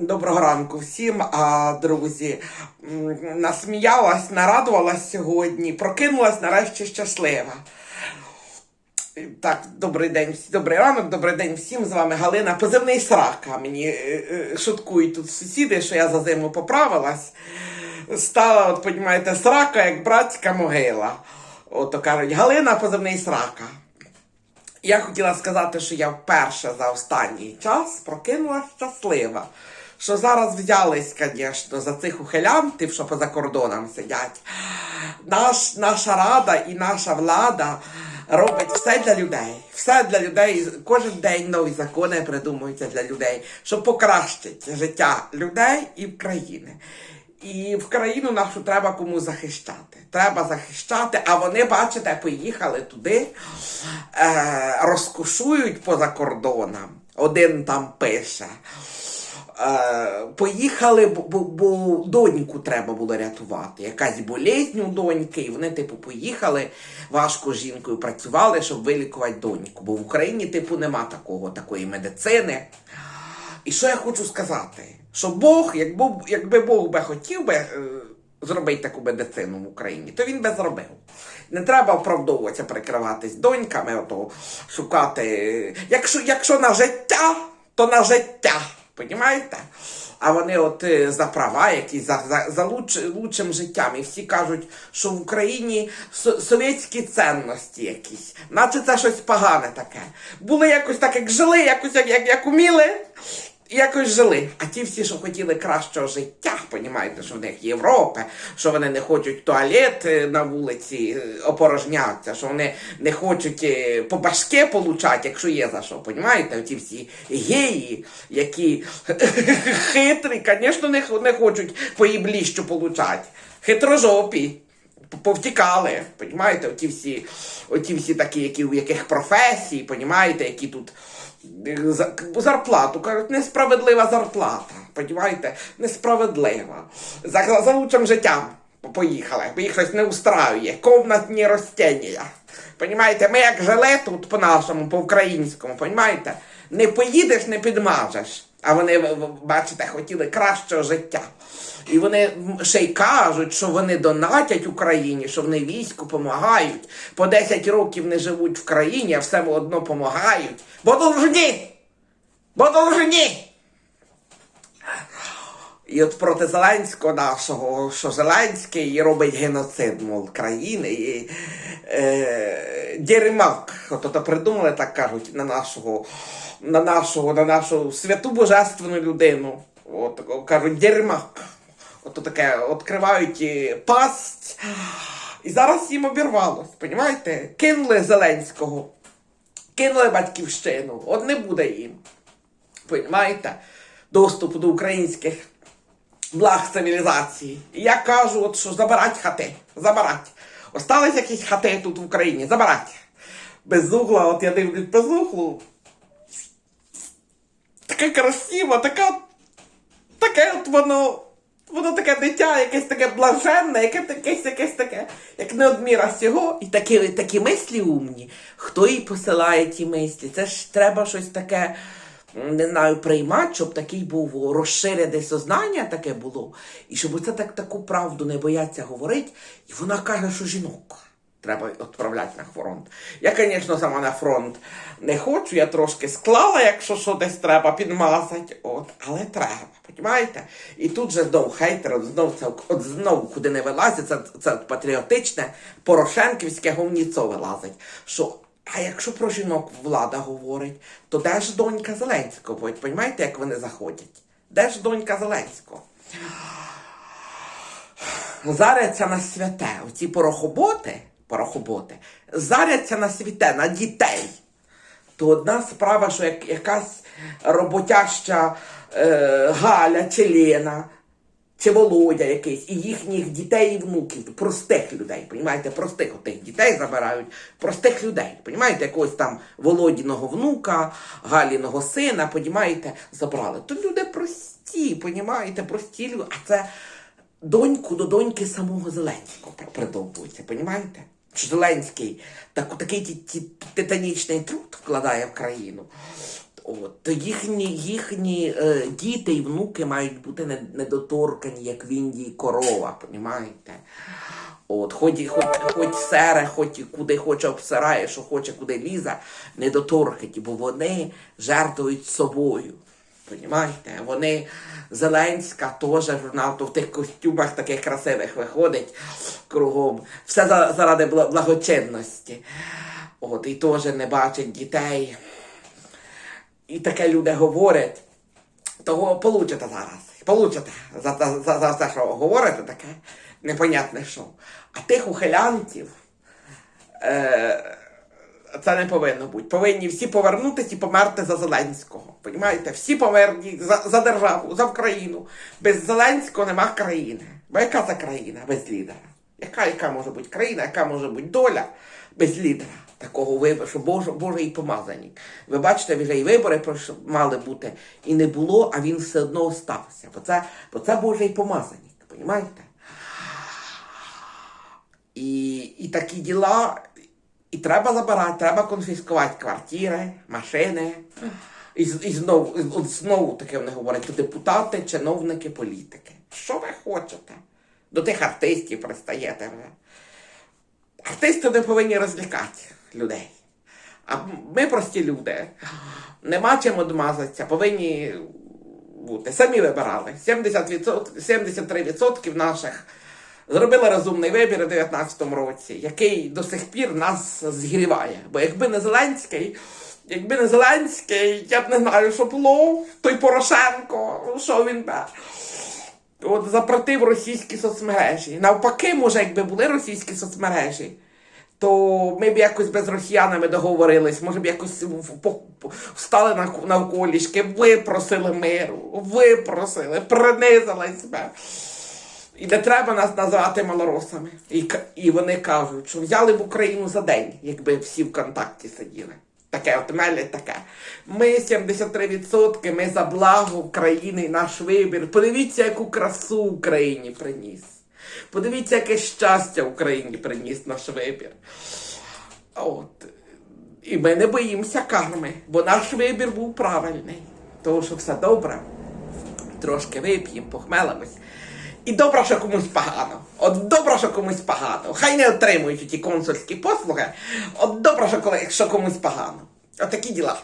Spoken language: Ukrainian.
Доброго ранку всім, а, друзі. Насміялась, нарадувалась сьогодні, прокинулась нарешті щаслива. Так, добрий день, добрий ранок, добрий день всім. З вами Галина. Позивний срака. Мені е, е, шуткують тут сусіди, що я за зиму поправилась. Стала, от, понімаєте, срака, як братська могила. От кажуть, Галина позивний срака. Я хотіла сказати, що я вперше за останній час прокинулася щаслива. Що зараз взялись, звісно, за цих ухилянтів, що поза кордоном сидять. Наш, наша рада і наша влада робить все для людей. Все для людей. Кожен день нові закони придумуються для людей, щоб покращити життя людей і країни. І в країну нашу треба кому захищати. Треба захищати, а вони, бачите, поїхали туди, е, розкошують поза кордоном. Один там пише. Е, поїхали, бо, бо, доньку треба було рятувати. Якась болезнь у доньки, і вони, типу, поїхали важко з жінкою працювали, щоб вилікувати доньку. Бо в Україні, типу, нема такого, такої медицини. І що я хочу сказати? Що Бог, якби, якби Бог би хотів би е, зробити таку медицину в Україні, то він би зробив. Не треба оправдовуватися, прикриватись доньками, ото шукати. Якщо, якщо на життя, то на життя. Понімаєте? А вони от е, за права, якісь за, за, за луч, лучшим життям. І всі кажуть, що в Україні со- совєтські цінності якісь, наче це щось погане таке. Були якось так, як жили, якось як, як, як уміли, якось жили. А ті всі, що хотіли кращого життя, понімаєте, що в них Європа, що вони не хочуть туалет е, на вулиці е, опорожнятися, що вони не хочуть е, по башке получати, якщо є за що, понімаєте? Ті всі геї, які хитрі, звісно, не, хочуть по їбліщу получати. Хитрожопі. Повтікали, понімаєте, оті всі, оті всі такі, які у яких професій, понімаєте, які тут е, зарплату кажуть, несправедлива зарплата. Понімаєте? Несправедлива. За, за, лучшим життям поїхали, бо їх щось не устраює. Комнатні ростення. Понімаєте, ми як жили тут по-нашому, по-українському, понімаєте? Не поїдеш, не підмажеш. А вони, бачите, хотіли кращого життя. І вони ще й кажуть, що вони донатять Україні, що вони війську допомагають. По 10 років не живуть в країні, а все одно допомагають. Бо должні! Бо должні! І от проти Зеленського нашого, що Зеленський робить геноцид, мов країни. І, е, Дєримак, от то придумали, так кажуть, на нашого, на нашого, на нашу святу божественну людину. От кажуть, Дєримак. От таке відкривають е, пасть. І зараз їм обірвалось, понімаєте? Кинули Зеленського, кинули батьківщину. От не буде їм. Понімаєте? Доступу до українських благ цивілізації. І я кажу, от що забирать хати. Забирать. Остались якісь хати тут в Україні. Забирать. Без угла, от я дивлюсь без углу. Таке красиво, така. Таке от воно. Воно таке дитя, якесь таке блаженне, яке якесь, якесь таке, як не одміра всього. І такі, такі мислі умні. Хто їй посилає ті мислі? Це ж треба щось таке, не знаю, приймати, щоб такий був розширене сознання таке було. І щоб оце так таку правду не бояться говорити. І вона каже, що жінок. Треба відправляти на фронт. Я, звісно, сама на фронт не хочу, я трошки склала, якщо що десь треба підмазати, от, але треба, розумієте? І тут же знов хейтер, от знов це от знов куди не вилазить, це, це патріотичне порошенківське говніцо вилазить. Що, а якщо про жінок влада говорить, то де ж донька Зеленського? Ви як вони заходять? Де ж донька Зеленського? заряться на святе. Оці порохоботи, порохоботи, заряться на святе, на дітей. То одна справа, що як, якась роботяща е, Галя чи Лена, чи Володя якийсь, і їхніх дітей і внуків, простих людей, понімаєте, простих отих дітей забирають, простих людей, понімаєте, якогось там Володіного внука, Галіного сина, понімаєте, забрали. То люди прості, понімаєте, прості люди, а це доньку до доньки самого Зеленського при- придовбується, понімаєте? Зеленський так, такий титанічний труд вкладає в країну. От, то їхні, їхні е, діти і внуки мають бути недоторкані, як в Індії корова, понімаєте? От, хоч, хоч, хоч сере, хоч куди хоче обсирає, що хоче, куди лізе, недоторкані, бо вони жертвують собою. Понімаєте? Вони Зеленська теж журнал, в тих костюмах таких красивих виходить кругом. Все заради благочинності. От, і теж не бачить дітей. І таке люди говорять, того получите зараз. Получите за, за, за, за те, що говорите таке непонятне що. А тих ухилянтів е, це не повинно бути. Повинні всі повернутися і померти за Зеленського. Понімаєте? Всі померні за, за державу, за Україну. Без Зеленського нема країни. Бо яка це країна без лідера? Яка, яка може бути країна, яка може бути доля без лідера? Такого вибору, що Боже, Боже і помазані. Ви бачите, вже і вибори мали бути, і не було, а він все одно остався. Бо це, бо це Божий помазаник, понімаєте? І, і такі діла, і треба забирати, треба конфіскувати квартири, машини. І, і знову, от знову таке вони говорять, депутати, чиновники, політики. Що ви хочете? До тих артистів пристаєте вже. Артисти не повинні розвлікати людей. А ми прості люди. Нема чим одмазатися, повинні бути. Самі вибирали. 70%, 73% наших зробили розумний вибір у 19-му році, який до сих пір нас згріває. Бо якби не Зеленський, якби не Зеленський, я б не знаю, що було. Той Порошенко, що він би. От запретив російські соцмережі. Навпаки, може, якби були російські соцмережі, то ми б якось без росіянами договорились, може б якось встали на навколішки, випросили миру, випросили, принизились би. І не треба нас називати малоросами. І, і вони кажуть, що взяли б Україну за день, якби всі в контакті сиділи. Таке от мелять таке. Ми 73%, ми за благо України наш вибір. Подивіться, яку красу Україні приніс. Подивіться, яке щастя Україні приніс наш вибір. От. І ми не боїмося карми, бо наш вибір був правильний. Тому що все добре трошки вип'ємо, похмелимось. І добре, що комусь погано. От добре, що комусь погано. Хай не отримують ті консульські послуги. От добре, що коли що комусь погано. От діла.